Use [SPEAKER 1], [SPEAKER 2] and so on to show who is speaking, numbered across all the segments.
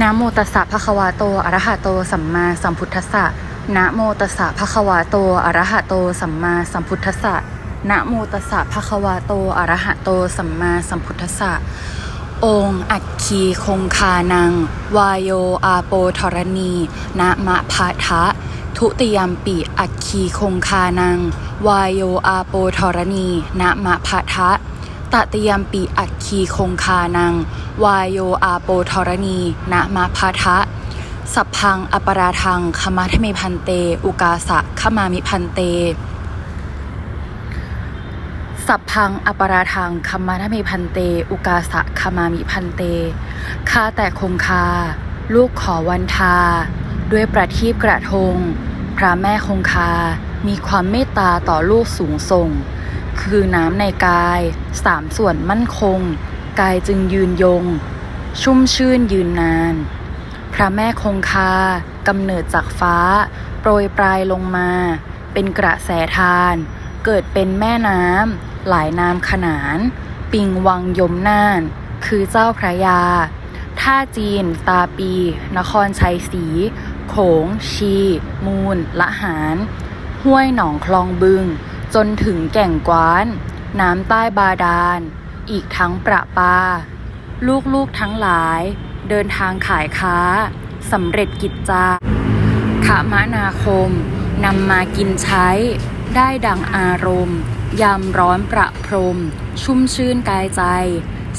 [SPEAKER 1] นะโมตัสสะภะคะวะโตอะระหะโต สัมมาสัมพุทธัสสะนะโมตัสสะภะคะวะโตอะระหะโต สัมมาสัมพุทธัสสะนะโมตัสสะภะคะวะโตอะระหะโต สัมมาสัมพุทธัสสะองค์อัคคีคงคานัง วายโยอาโปธรณีนะมะพะทะ ทุติยมปิอัคคีคงคานัง วายโยอาโปธรณีนะมะพะทะ ตติยมปีอัคคีคงคานัง วายโยอาโปธรณีนะมะพะทะ สัพพังอปราทังขมาทเมพันเต อุกาสะขมามิพันเต สัพพังอปราทังคมาทเมพันเต อุกาสะคามามิพันเตข้าแต่คงคา ลูกขอวันทา ด้วยประทีปกระทง พระแม่คงคา มีความเมตตาต่อลูกสูงส่ง คือน้ำในกายสามส่วนมั่นคง กายจึงยืนยง ชุ่มชื่นยืนนาน พระแม่คงคากำเนิดจากฟ้า โปรยปลายลงมา เป็นกระแสทาน เกิดเป็นแม่น้ำหลายน้ำขนาน ปิงวังยมน่าน คือเจ้าพระยา ท่าจีน ตาปี นครชัยศรีโขง ชี มูล ละหาร ห้วยหนองคลองบึง จนถึงแก่งกวาน น้ำใต้บาดาล อีกทั้งประปา ลูกๆทั้งหลาย เดินทางขายค้าสำเร็จกิจจาขมนาคมนำมากินใช้ ได้ดังอารมณ์ ยามร้อนประพรม ชุ่มชื่นกายใจ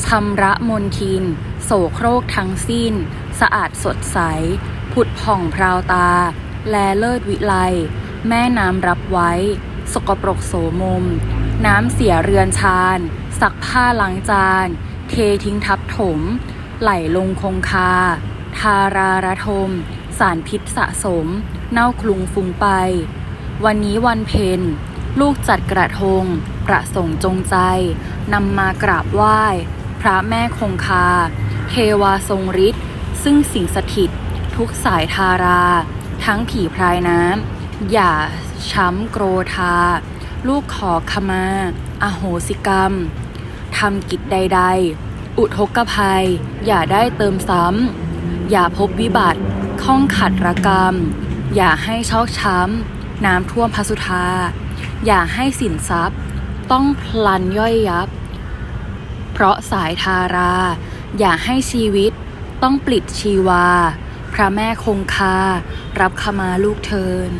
[SPEAKER 1] ชำระมนทิน โสโครกทั้งสิ้น สะอาดสดใส ผุดผ่องพราวตา แลเลิศวิไล แม่น้ำรับไว้ สกปรกโสมม น้ำเสียเรือนชานซักผ้าล้างจาน เททิ้งทับถม ไหลลงคงคา ทาราระทม สารพิษสะสม เน่าคลุงฟุ้งไป วันนี้วันเพ็ญลูกจัดกระทง ประสงค์จงใจ นำมากราบไหว้ พระแม่คงคา เทวาทรงฤทธิ์ซึ่งสิ่งสถิต ทุกสายทารา ทั้งผีพรายน้ำ อย่าช้ำโกรธา ลูกขอขมา อโหสิกรรม ทำกิจใด ๆ อุทกภัย อย่าได้เติมซ้ำ อย่าพบวิบัติ ข้องขัดระกรรม อย่าให้ชอกช้ำ น้ำท่วมพสุธา อย่าให้สินทรัพย์ ต้องพลันย่อยยับ เพราะสายทารา อย่าให้ชีวิตต้องปลิดชีวา พระแม่คงคา รับขมาลูกเทิน